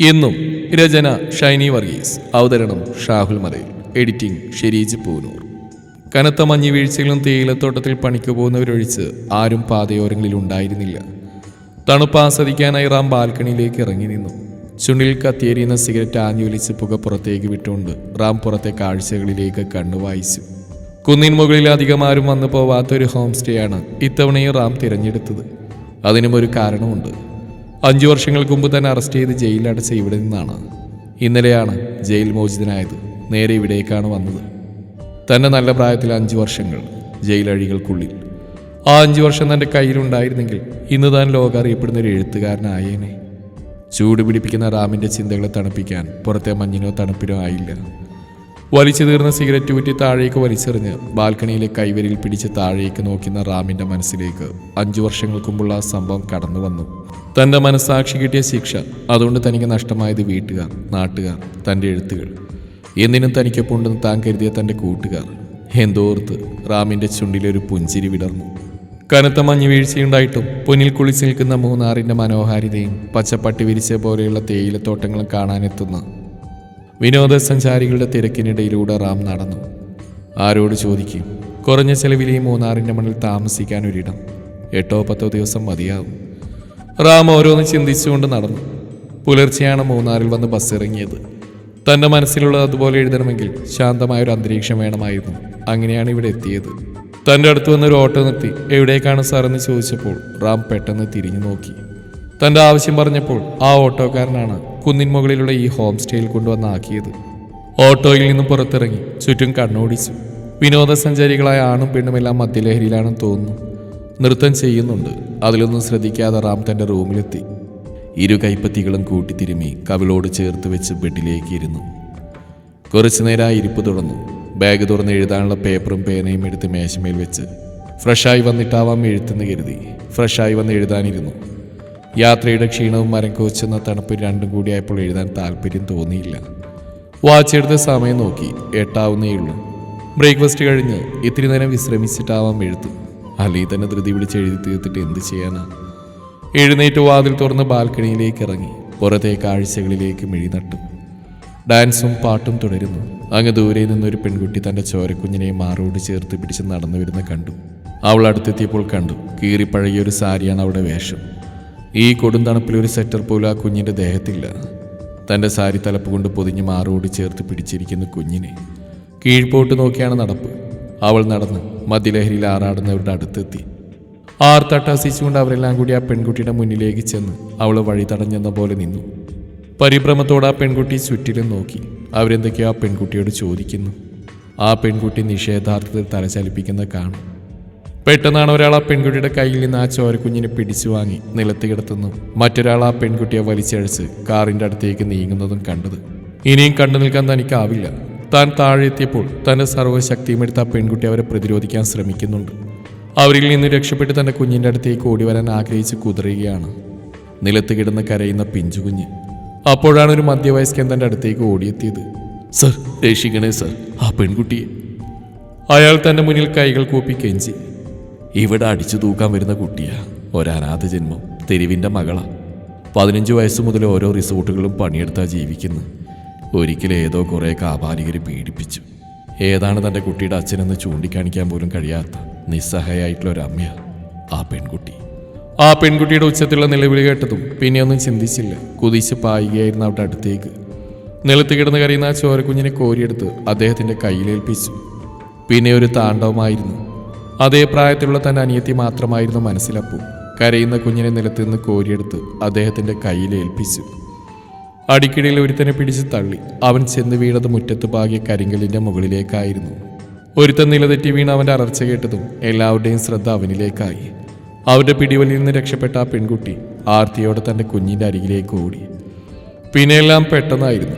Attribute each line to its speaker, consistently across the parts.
Speaker 1: എന്നും രചന ഷൈനി വർഗീസ്. അവതരണം ഷാഹുൽ മലയിൽ. എഡിറ്റിംഗ് ഷെരീജ് പൂനൂർ. കനത്ത മഞ്ഞ് വീഴ്ചകളും തേയിലത്തോട്ടത്തിൽ പണിക്ക് പോകുന്നവരൊഴിച്ച് ആരും പാതയോരങ്ങളിൽ ഉണ്ടായിരുന്നില്ല. തണുപ്പ് ആസ്വദിക്കാനായി റാം ബാൽക്കണിയിലേക്ക് ഇറങ്ങി നിന്നു. ചുണ്ടിൽ കത്തിയേരിയുന്ന സിഗരറ്റ് ആഞ്ഞുവലിച്ച് പുക പുറത്തേക്ക് വിട്ടുകൊണ്ട് റാം പുറത്തെ കാഴ്ചകളിലേക്ക് കണ്ണു വായിച്ചു. കുന്നിൻ മുകളിൽ അധികം ആരും വന്നു പോവാത്തൊരു ഹോം സ്റ്റേയാണ് ഇത്തവണയും റാം തിരഞ്ഞെടുത്തത്. അതിനും ഒരു കാരണമുണ്ട്. അഞ്ചു വർഷങ്ങൾക്ക് മുമ്പ് തന്നെ അറസ്റ്റ് ചെയ്ത് ജയിലടച്ച ഇവിടെ നിന്നാണ്. ഇന്നലെയാണ് ജയിൽ മോചിതനായത്. നേരെ ഇവിടേക്കാണ് വന്നത്. തന്നെ നല്ല പ്രായത്തിൽ അഞ്ച് വർഷങ്ങൾ ജയിലഴികൾക്കുള്ളിൽ. ആ അഞ്ച് വർഷം തന്റെ കയ്യിലുണ്ടായിരുന്നെങ്കിൽ ഇന്ന് താൻ ലോകം അറിയപ്പെടുന്ന ഒരു എഴുത്തുകാരനായേനെ. ചൂടുപിടിപ്പിക്കുന്ന പിടിപ്പിക്കുന്ന റാമിന്റെ ചിന്തകളെ തണുപ്പിക്കാൻ പുറത്തെ മഞ്ഞിനോ തണുപ്പിനോ ആയില്ല. വലിച്ചു തീർന്ന സിഗരറ്റ് ഊറ്റി താഴേക്ക് വലിച്ചെറിഞ്ഞ് ബാൽക്കണിയിലെ കൈവരിയിൽ പിടിച്ച് താഴേക്ക് നോക്കുന്ന റാമിന്റെ മനസ്സിലേക്ക് അഞ്ചു വർഷങ്ങൾക്ക് മുമ്പുള്ള സംഭവം കടന്നു വന്നു. തന്റെ മനസ്സാക്ഷി കിട്ടിയ ശിക്ഷ അതുകൊണ്ട് തനിക്ക് നഷ്ടമായത് വീട്ടുകാർ നാട്ടുകാർ തന്റെ എഴുത്തുകൾ. എന്തിനും തനിക്കൊപ്പുണ്ടെന്ന് താൻ കരുതിയ തന്റെ കൂട്ടുകാർ. എന്തോർത്ത് റാമിന്റെ ചുണ്ടിലൊരു പുഞ്ചിരി വിടർന്നു. കനത്ത മഞ്ഞ് വീഴ്ചയുണ്ടായിട്ടും പൊന്നിൽ കുളിച്ച് നിൽക്കുന്ന മൂന്നാറിന്റെ മനോഹാരിതയും പച്ചപ്പട്ടി വിരിച്ച പോലെയുള്ള തേയിലത്തോട്ടങ്ങളും കാണാനെത്തുന്ന വിനോദസഞ്ചാരികളുടെ തിരക്കിനിടയിലൂടെ റാം നടന്നു. ആരോട് ചോദിക്കും? കുറഞ്ഞ ചെലവിൽ ഈ മൂന്നാറിന്റെ മണ്ണിൽ താമസിക്കാൻ ഒരിടം. എട്ടോ പത്തോ ദിവസം മതിയാവും. റാം ഓരോന്ന് ചിന്തിച്ചുകൊണ്ട് നടന്നു. പുലർച്ചെയാണ് മൂന്നാറിൽ വന്ന് ബസ് ഇറങ്ങിയത് തന്റെ മനസ്സിലുള്ളത് അതുപോലെ എഴുതണമെങ്കിൽ ശാന്തമായൊരു അന്തരീക്ഷം വേണമായിരുന്നു. അങ്ങനെയാണ് ഇവിടെ എത്തിയത്. തന്റെ അടുത്ത് വന്നൊരു ഓട്ടോ നിർത്തി. എവിടേക്കാണ് സാറെന്ന് ചോദിച്ചപ്പോൾ റാം പെട്ടെന്ന് തിരിഞ്ഞു നോക്കി. തന്റെ ആവശ്യം പറഞ്ഞപ്പോൾ ആ ഓട്ടോക്കാരനാണ് കുന്നിൻ മുകളിലുള്ള ഈ ഹോം സ്റ്റേയിൽ കൊണ്ടുവന്നാക്കിയത്. ഓട്ടോയിൽ നിന്ന് പുറത്തിറങ്ങി ചുറ്റും കണ്ണോടിച്ചു. വിനോദസഞ്ചാരികളായ ആണും പെണ്ണുമെല്ലാം മദ്യലഹരിയിലാണെന്ന് തോന്നുന്നു. നൃത്തം ചെയ്യുന്നുണ്ട്. അതിലൊന്നും ശ്രദ്ധിക്കാതെ റാം തന്റെ റൂമിലെത്തി. ഇരു കൈപ്പത്തികളും കൂട്ടിത്തിരുമി കവിളോട് ചേർത്ത് വെച്ച് ബെഡിലേക്ക് ഇരുന്നു. കുറച്ചു നേരം ഇരിപ്പ് തുടർന്നു. ബാഗ് തുറന്ന് എഴുതാനുള്ള പേപ്പറും പേനയും എടുത്ത് മേശമേൽ വെച്ച് ഫ്രഷായി വന്നിട്ടാവാം എഴുത്തെന്ന് കരുതി ഫ്രഷായി വന്ന് എഴുതാനിരുന്നു. യാത്രയുടെ ക്ഷീണവും മരം കോച്ചെന്ന തണുപ്പ് രണ്ടും കൂടിയായപ്പോൾ എഴുതാൻ താല്പര്യം തോന്നിയില്ല. വാച്ച് എടുത്ത സമയം നോക്കി. എട്ടാവുന്നേയുള്ളൂ ബ്രേക്ക്ഫാസ്റ്റ് കഴിഞ്ഞ് ഇത്തിരി നേരം വിശ്രമിച്ചിട്ടാവാം എഴുത്ത്. അല്ലെങ്കിൽ തന്നെ ധൃതി പിടിച്ച് എഴുതി തീർത്തിട്ട് എന്ത് ചെയ്യാനാ? എഴുന്നേറ്റ് വാതിൽ തുറന്ന് ബാൽക്കണിയിലേക്ക് ഇറങ്ങി. പുറത്തെ കാഴ്ചകളിലേക്ക് മിഴിനട്ടു ഡാൻസും പാട്ടും തുടരുന്നു. അങ്ങ് ദൂരെ നിന്നൊരു പെൺകുട്ടി തന്റെ ചോരക്കുഞ്ഞിനെ മാറോട് ചേർത്ത് പിടിച്ച് നടന്നു വരുന്ന കണ്ടു. അവൾ അടുത്തെത്തിയപ്പോൾ കണ്ടു. കീറിപ്പഴകിയ ഒരു സാരിയാണ് അവിടെ വേഷം. ഈ കൊടും തണുപ്പിൽ ഒരു സെറ്റർ പോലും ആ കുഞ്ഞിന്റെ ദേഹത്തില്ല. തന്റെ സാരി തലപ്പ് കൊണ്ട് പൊതിഞ്ഞ് മാറോട് ചേർത്ത് പിടിച്ചിരിക്കുന്ന കുഞ്ഞിനെ കീഴ്പോട്ട് നോക്കിയാണ് നടപ്പ്. അവൾ നടന്ന് മദ്യലഹരിയിൽ ആറാടുന്നവരുടെ അടുത്തെത്തി. ആർത്തട്ടാസിച്ചുകൊണ്ട് അവരെല്ലാം കൂടി ആ പെൺകുട്ടിയുടെ മുന്നിലേക്ക് ചെന്ന് അവൾ വഴി തടഞ്ഞെന്ന പോലെ നിന്നു. പരിഭ്രമത്തോടെ ആ പെൺകുട്ടി ചുറ്റിലും നോക്കി. അവരെന്തൊക്കെയോ ആ പെൺകുട്ടിയോട് ചോദിക്കുന്നു. ആ പെൺകുട്ടി നിഷേധാർത്ഥത്തിൽ തലചലിപ്പിക്കുന്ന കാണും. പെട്ടെന്നാണ് ഒരാൾ ആ പെൺകുട്ടിയുടെ കയ്യിൽ നിന്ന് ആ ചോരക്കുഞ്ഞിനെ പിടിച്ചു വാങ്ങി നിലത്ത് കിടത്തുന്നു. മറ്റൊരാൾ ആ പെൺകുട്ടിയെ വലിച്ചഴിച്ച് കാറിന്റെ അടുത്തേക്ക് നീങ്ങുന്നതും കണ്ടത്. ഇനിയും കണ്ടു നിൽക്കാൻ തനിക്കാവില്ല. താൻ താഴെ എത്തിയപ്പോൾ തന്റെ സർവശക്തിയും എടുത്ത് ആ പെൺകുട്ടി അവരെ പ്രതിരോധിക്കാൻ ശ്രമിക്കുന്നുണ്ട്. അവരിൽ നിന്ന് രക്ഷപ്പെട്ട് തന്റെ കുഞ്ഞിന്റെ അടുത്തേക്ക് ഓടി വരാൻ ആഗ്രഹിച്ച് കുതിരുകയാണ്. നിലത്ത് കിടന്ന് കരയുന്ന പിഞ്ചുകുഞ്ഞ് അപ്പോഴാണ് ഒരു മധ്യവയസ്കൻ തന്റെ അടുത്തേക്ക് ഓടിയെത്തിയത്. സർ രക്ഷിക്കണേ സർ. ആ പെൺകുട്ടിയെ. അയാൾ തന്റെ മുന്നിൽ കൈകൾ കൂപ്പി കെഞ്ചി. ഇവിടെ അടിച്ചു തൂക്കാൻ വരുന്ന കുട്ടിയാ. ഒരനാഥ ജന്മം. തെരുവിന്റെ മകളാ. പതിനഞ്ച് വയസ്സ് മുതൽ ഓരോ റിസോർട്ടുകളും പണിയെടുത്താ ജീവിക്കുന്നു. ഒരിക്കലും ഏതോ കുറേ കാപാലികർ പീഡിപ്പിച്ചു. ഏതാണ് തന്റെ കുട്ടിയുടെ അച്ഛനെന്ന് ചൂണ്ടിക്കാണിക്കാൻ പോലും കഴിയാത്ത നിസ്സഹായായിട്ടുള്ള ഒരു അമ്മയാ ആ പെൺകുട്ടി. ആ പെൺകുട്ടിയുടെ ഉച്ചത്തിലുള്ള നിലവിളി കേട്ടതും പിന്നെയൊന്നും ചിന്തിച്ചില്ല. കുതിച്ച് പായുകയായിരുന്നു അവിടെ അടുത്തേക്ക്. നിലത്ത് കിടന്ന് കരയുന്ന ആ ചോരക്കുഞ്ഞിനെ കോരിയെടുത്ത് അദ്ദേഹത്തിന്റെ കയ്യിലേൽപ്പിച്ചു. പിന്നെ ഒരു താണ്ഡവമായിരുന്നു. അതേ പ്രായത്തിലുള്ള തന്റെ അനിയത്തി മാത്രമായിരുന്നു മനസ്സിലപ്പു. കരയുന്ന കുഞ്ഞിനെ നിലത്ത് നിന്ന് കോരിയെടുത്ത് അദ്ദേഹത്തിന്റെ കയ്യിൽ ഏൽപ്പിച്ചു. അടിക്കിടയിൽ ഒരുത്തനെ പിടിച്ച് തള്ളി. അവൻ ചെന്ന് വീണത് മുറ്റത്ത് പാകിയ കരിങ്കലിന്റെ മുകളിലേക്കായിരുന്നു. ഒരുത്തൻ നിലതെറ്റി വീണ് അവന്റെ അലർച്ച കേട്ടതും എല്ലാവരുടെയും ശ്രദ്ധ അവനിലേക്കായി. അവരുടെ പിടിവലിയിൽ നിന്ന് രക്ഷപ്പെട്ട ആ പെൺകുട്ടി ആർത്തിയോടെ തന്റെ കുഞ്ഞിന്റെ അരികിലേക്ക് ഓടി. പിന്നെയെല്ലാം പെട്ടെന്നായിരുന്നു.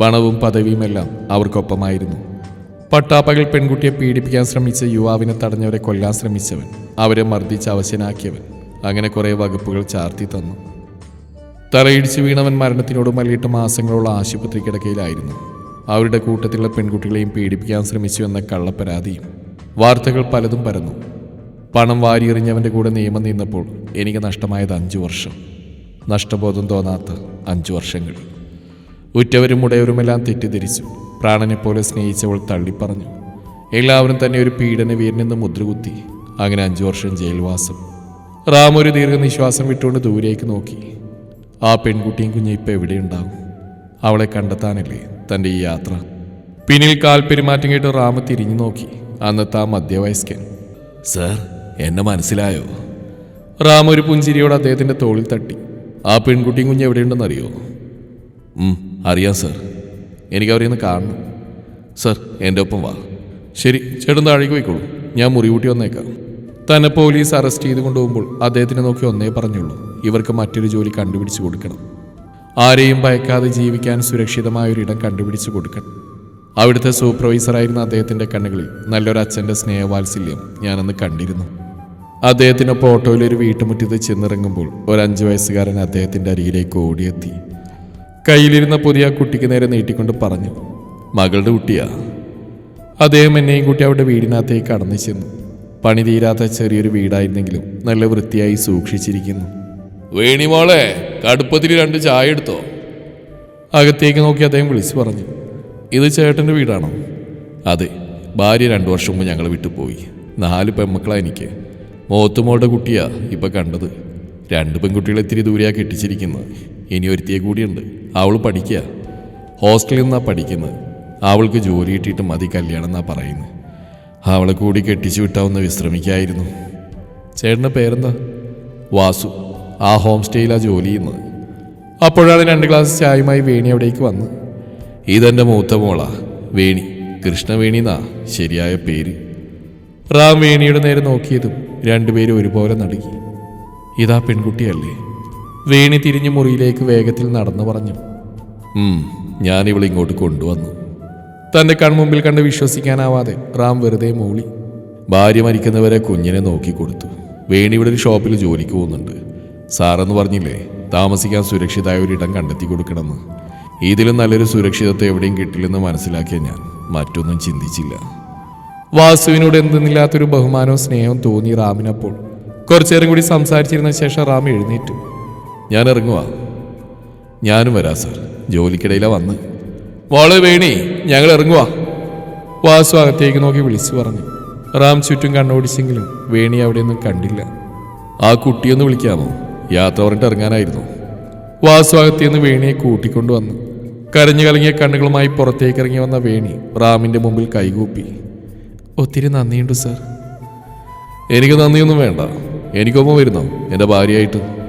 Speaker 1: പണവും പദവിയുമെല്ലാം അവർക്കൊപ്പമായിരുന്നു. പട്ടാപ്പകൽ പെൺകുട്ടിയെ പീഡിപ്പിക്കാൻ ശ്രമിച്ച യുവാവിനെ തടഞ്ഞവരെ കൊല്ലാൻ ശ്രമിച്ചവൻ. അവരെ മർദ്ദിച്ച് അവശനാക്കിയവൻ. അങ്ങനെ കുറേ വകുപ്പുകൾ ചാർത്തി തന്നു. തലയിടിച്ച് വീണവൻ മരണത്തിനോട് മല്ലിട്ട് മാസങ്ങളോളം ആശുപത്രി കിടക്കയിലായിരുന്നു. അവരുടെ കൂട്ടത്തിലുള്ള പെൺകുട്ടികളെയും പീഡിപ്പിക്കാൻ ശ്രമിച്ചു എന്ന കള്ളപ്പരാതിയും വാർത്തകൾ പലതും പരന്നു. പണം വാരിയെറിഞ്ഞവന്റെ കൂടെ നിയമം നിന്നപ്പോൾ എനിക്ക് നഷ്ടമായത് അഞ്ചു വർഷം. നഷ്ടബോധം തോന്നാത്ത അഞ്ചു വർഷങ്ങൾ. ഉറ്റവരും ഉടയവരുമെല്ലാം തെറ്റിദ്ധരിച്ചു. പ്രാണനെപ്പോലെ സ്നേഹിച്ചവൾ തള്ളിപ്പറഞ്ഞു. എല്ലാവരും തന്നെ ഒരു പീഡന വീരനെന്ന് മുദ്രകുത്തി. അങ്ങനെ അഞ്ചു വർഷം ജയിൽവാസം. റാം ഒരു ദീർഘനിശ്വാസം വിട്ടുകൊണ്ട് ദൂരേക്ക് നോക്കി. ആ പെൺകുട്ടിയും കുഞ്ഞും ഇപ്പം എവിടെയുണ്ടാവും അവളെ കണ്ടെത്താനല്ലേ തന്റെ ഈ യാത്ര? പിന്നിൽ കാൽ പെരുമാറ്റം കേട്ട് റാമ തിരിഞ്ഞു നോക്കി. അന്നത്തെ ആ മധ്യവയസ്കൻ. സർ എന്നെ മനസ്സിലായോ? റാം ഒരു പുഞ്ചിരിയോട് അദ്ദേഹത്തിന്റെ തോളിൽ തട്ടി. ആ പെൺകുട്ടിയും കുഞ്ഞ് എവിടെയുണ്ടെന്നറിയോ? അറിയാം സർ. എനിക്ക് അവരെ ഒന്ന് കാണണം. സർ എന്റെ ഒപ്പം വാ. ശരി ചേട്ടൻ താഴേക്ക് പോയിക്കോളൂ. ഞാൻ മുറികൂട്ടി വന്നേക്കാം. തന്നെ പോലീസ് അറസ്റ്റ് ചെയ്ത് കൊണ്ടുപോകുമ്പോൾ അദ്ദേഹത്തിനെ നോക്കി ഒന്നേ പറഞ്ഞുള്ളൂ. ഇവർക്ക് മറ്റൊരു ജോലി കണ്ടുപിടിച്ച് കൊടുക്കണം. ആരെയും ഭയക്കാതെ ജീവിക്കാൻ സുരക്ഷിതമായ ഒരിടം കണ്ടുപിടിച്ച് കൊടുക്കണം. അവിടുത്തെ സൂപ്പർവൈസറായിരുന്ന അദ്ദേഹത്തിന്റെ കണ്ണുകളിൽ നല്ലൊരു അച്ഛന്റെ സ്നേഹവാത്സല്യം ഞാനന്ന് കണ്ടിരുന്നു. അദ്ദേഹത്തിനൊപ്പം ഒരു വീട്ടുമുറ്റത്ത് ചെന്നിറങ്ങുമ്പോൾ ഒരു അഞ്ച് വയസ്സുകാരൻ അദ്ദേഹത്തിന്റെ അരികിലേക്ക് ഓടിയെത്തി. കയ്യിലിരുന്ന പുതിയ കുട്ടിക്ക് നേരെ നീട്ടിക്കൊണ്ട് പറഞ്ഞു മകളുടെ കുട്ടിയാ. അദ്ദേഹം എന്നെയും കുട്ടി അവിടെ വീടിനകത്തേക്ക് കടന്നു ചെന്നു. പണി തീരാത്ത ചെറിയൊരു വീടായിരുന്നെങ്കിലും നല്ല വൃത്തിയായി സൂക്ഷിച്ചിരിക്കുന്നു. വേണിമോളെ കടുപ്പത്തിൽ രണ്ട് ചായ എടുത്തോ. അകത്തേക്ക് നോക്കി അദ്ദേഹം വിളിച്ചു പറഞ്ഞു ഇത് ചേട്ടന്റെ വീടാണോ? അതെ ഭാര്യ രണ്ടു വർഷം മുമ്പ് ഞങ്ങൾ വിട്ടുപോയി നാല് പെൺമക്കളാ എനിക്ക്. മോത്തുമോളുടെ കുട്ടിയാ ഇപ്പം കണ്ടത്. രണ്ട് പെൺകുട്ടികളെ ഇത്തിരി ദൂരെയാണ് കെട്ടിച്ചിരിക്കുന്നത്. ഇനി ഒരുത്തിയെ കൂടിയുണ്ട്. അവൾ പഠിക്കുക ഹോസ്റ്റലിൽ നിന്നാണ് പഠിക്കുന്നത്. അവൾക്ക് ജോലി കിട്ടിയിട്ട് മതി കല്യാണം എന്നാ പറയുന്നത്. അവളെ കൂടി കെട്ടിച്ചു വിട്ടാവുന്ന വിശ്രമിക്കായിരുന്നു. ചേട്ടന്റെ പേരെന്താ? വാസു. ആ ഹോം സ്റ്റേയിലാണ് ജോലി ചെയ്യുന്നത്. അപ്പോഴാണ് രണ്ട് ഗ്ലാസ് ചായയുമായി വേണി അവിടേക്ക് വന്നു ഇതെന്റെ മൂത്ത മോളാ വേണി. കൃഷ്ണവേണി എന്നാ ശരിയായ പേര്. റാം വേണിയുടെ നേരെ നോക്കിയതും രണ്ടുപേരും ഒരുപോലെ നടുക്കി ഇതാ പെൺകുട്ടിയല്ലേ? വേണി തിരിഞ്ഞ് മുറിയിലേക്ക് വേഗത്തിൽ നടന്നു പറഞ്ഞു. ഞാൻ ഇവളെ ഇങ്ങോട്ട് കൊണ്ടുവന്നു. തന്റെ കൺമുമ്പിൽ കണ്ട് വിശ്വസിക്കാനാവാതെ റാം വെറുതെ മൂളി. ഭാര്യ മരിക്കുന്നവരെ കുഞ്ഞിനെ നോക്കി കൊടുത്തു വേണി ഇവിടെ ഒരു ഷോപ്പിൽ ജോലിക്ക് പോകുന്നുണ്ട്. സാറെന്ന് പറഞ്ഞില്ലേ താമസിക്കാൻ സുരക്ഷിതമായ ഒരു ഇടം കണ്ടെത്തി കൊടുക്കണമെന്ന്. ഇതിലും നല്ലൊരു സുരക്ഷിതത്വം എവിടെയും കിട്ടില്ലെന്ന് മനസ്സിലാക്കിയ ഞാൻ മറ്റൊന്നും ചിന്തിച്ചില്ല. വാസുവിനോട് എന്തെന്നില്ലാത്തൊരു ബഹുമാനവും സ്നേഹവും തോന്നി റാമിനപ്പോൾ. കുറച്ചേരം കൂടി സംസാരിച്ചിരുന്ന ശേഷം റാം എഴുന്നേറ്റു. ഞാൻ ഇറങ്ങുവാ. ഞാനും വരാ സാർ. ജോലിക്കിടയിലാ വന്ന്. മോൾ വേണി ഞങ്ങൾ ഇറങ്ങുവാ. വാസു അകത്തേക്ക് നോക്കി വിളിച്ചു പറഞ്ഞു. റാം ചുറ്റും കണ്ണോടിച്ചെങ്കിലും വേണി അവിടെയൊന്നും കണ്ടില്ല. ആ കുട്ടിയൊന്ന് വിളിക്കാമോ? യാത്ര പറഞ്ഞിട്ട് ഇറങ്ങാനായിരുന്നു. വാസു അകത്തേന്ന് വേണിയെ കൂട്ടിക്കൊണ്ടു വന്നു. കരഞ്ഞു കലങ്ങിയ കണ്ണുകളുമായി പുറത്തേക്ക് ഇറങ്ങി വന്ന വേണി റാമിന്റെ മുമ്പിൽ കൈകൂപ്പി. ഒത്തിരി നന്ദിയുണ്ട് സാർ. എനിക്ക് നന്ദിയൊന്നും വേണ്ട. എനിക്കൊപ്പം വരുന്നോ? എന്റെ ഭാര്യയായിട്ട്.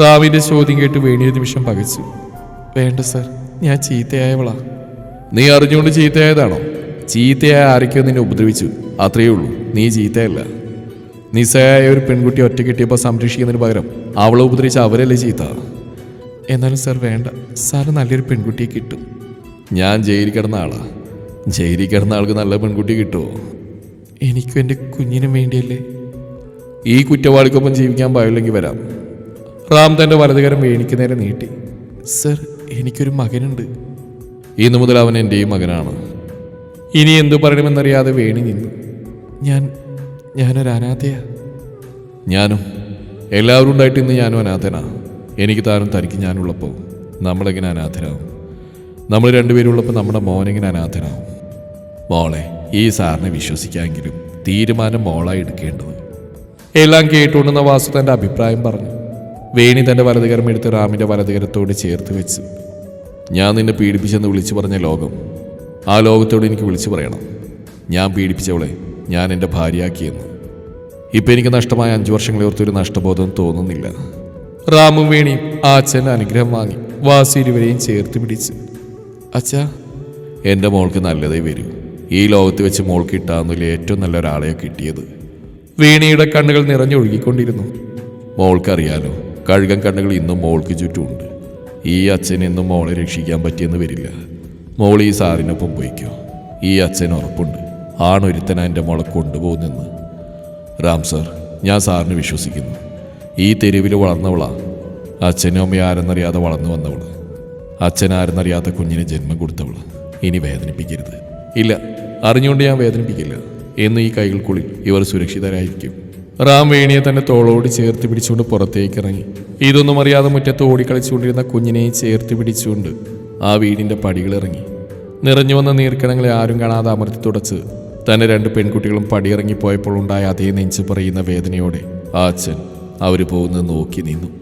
Speaker 1: റാമിന്റെ ചോദ്യം കേട്ട് വേണിയൊരു നിമിഷം പകച്ചു. വേണ്ട സർ. ഞാൻ ചീത്തയായവളാ. നീ അറിഞ്ഞുകൊണ്ട് ചീത്തയായതാണോ? ചീത്തയായ ആരൊക്കെയോ നിന്നെ ഉപദ്രവിച്ചു. അത്രയേ ഉള്ളൂ. നീ ചീത്തയല്ല. നിസ്സയായ ഒരു പെൺകുട്ടി ഒറ്റ കിട്ടിയപ്പോൾ സംരക്ഷിക്കുന്നതിന് പകരം അവളെ ഉപദ്രവിച്ച അവരല്ലേ ചീത്ത? എന്നാലും സാർ വേണ്ട. സാറ് നല്ലൊരു പെൺകുട്ടിയെ കിട്ടും. ഞാൻ ജയിലിൽ കിടന്ന ആളാ. ജയിലിൽ കിടന്ന ആൾക്ക് നല്ല പെൺകുട്ടി കിട്ടുമോ എനിക്കും എന്റെ കുഞ്ഞിനും വേണ്ടിയല്ലേ. ഈ കുറ്റവാളിക്കൊപ്പം ജീവിക്കാൻ പാടില്ലെങ്കിൽ വരാം. റാം തന്റെ വലതുകരം വേണിക്ക് നേരെ നീട്ടി. സർ എനിക്കൊരു മകനുണ്ട്. ഇന്നു മുതൽ അവൻ എന്റെയും മകനാണ്. ഇനി എന്തു പറയണമെന്നറിയാതെ വേണി നിന്നു. ഞാൻ ഞാനൊരു അനാഥയാ. ഞാനും. എല്ലാവരും ഉണ്ടായിട്ട് ഇന്ന് ഞാനും അനാഥനാ. എനിക്ക് താനും തനിക്ക് ഞാനുള്ളപ്പോൾ നമ്മളെങ്ങനെ അനാഥനാവും നമ്മൾ രണ്ടുപേരുള്ളപ്പോൾ നമ്മുടെ മോനെങ്ങനെ അനാഥനാവും? മോളെ ഈ സാറിനെ വിശ്വസിക്കാമെങ്കിലും തീരുമാനം മോളായി എടുക്കേണ്ടത് എല്ലാം കേട്ടുകൊണ്ടുന്ന വാസു തന്റെ അഭിപ്രായം പറഞ്ഞു. വേണി തന്റെ വലതുകരം എടുത്ത് റാമിന്റെ വലതുകരത്തോട് ചേർത്ത് വെച്ചു. ഞാൻ നിന്നെ പീഡിപ്പിച്ചെന്ന് വിളിച്ചു പറഞ്ഞ ലോകം ആ ലോകത്തോട് എനിക്ക് വിളിച്ചു പറയണം. ഞാൻ പീഡിപ്പിച്ചവളെ ഞാൻ എന്റെ ഭാര്യയാക്കിയെന്ന് ഇപ്പം എനിക്ക് നഷ്ടമായ അഞ്ചു വർഷങ്ങളെ ഓർത്തൊരു നഷ്ടബോധം തോന്നുന്നില്ല. റാമും വേണിയും ആ അനുഗ്രഹം വാങ്ങി വാസി ഇരുവരെയും ചേർത്ത് പിടിച്ച്. അച്ഛാ എന്റെ മോൾക്ക് നല്ലതേ വരൂ. ഈ ലോകത്ത് വെച്ച് മോൾക്ക് കിട്ടാവുന്നതിൽ ഏറ്റവും നല്ല ഒരാളെയാണ് കിട്ടിയത്. വീണയുടെ കണ്ണുകൾ നിറഞ്ഞൊഴുകിക്കൊണ്ടിരുന്നു. മോൾക്കറിയാലോ കഴുകൻ കണ്ണുകൾ ഇന്നും മോൾക്ക് ചുറ്റുമുണ്ട്. ഈ അച്ഛൻ ഇന്നും മോളെ രക്ഷിക്കാൻ പറ്റിയെന്ന് വരില്ല. മോൾ ഈ സാറിനൊപ്പം പോയിക്കോ. ഈ അച്ഛൻ ഉറപ്പുണ്ട്. ആണൊരുത്തന എന്റെ മോളെ കൊണ്ടുപോകുന്നെന്ന്. റാം സാർ ഞാൻ സാറിന് വിശ്വസിക്കുന്നു. ഈ തെരുവിൽ വളർന്നവളാ. അച്ഛനും അമ്മയും ആരെന്നറിയാതെ വളർന്നു വന്നവൾ. അച്ഛൻ ആരെന്നറിയാത്ത കുഞ്ഞിന് ജന്മം കൊടുത്തവൾ. ഇനി വേദനിപ്പിക്കരുത്. ഇല്ല അറിഞ്ഞുകൊണ്ട് ഞാൻ വേദനിപ്പിക്കില്ല. എന്ന് ഈ കൈകൾക്കുള്ളിൽ ഇവർ സുരക്ഷിതരായിരിക്കും. റാം വേണിയെ തന്നെ തോളോട് ചേർത്ത് പിടിച്ചുകൊണ്ട് പുറത്തേക്ക് ഇറങ്ങി ഇതൊന്നും അറിയാതെ മുറ്റത്ത് ഓടിക്കളിച്ചുകൊണ്ടിരുന്ന കുഞ്ഞിനെ ചേർത്ത് പിടിച്ചുകൊണ്ട് ആ വീടിന്റെ പടികളിറങ്ങി. നിറഞ്ഞു വന്ന നീർക്കണങ്ങളെ ആരും കാണാതെ അമർത്തി തുടച്ച് തന്നെ രണ്ട് പെൺകുട്ടികളും പടിയിറങ്ങിപ്പോയപ്പോൾ ഉണ്ടായ അതേ നെഞ്ചു പറയുന്ന വേദനയോടെ ആ അച്ഛൻ അവർ പോകുന്നത് നോക്കി നിന്നു.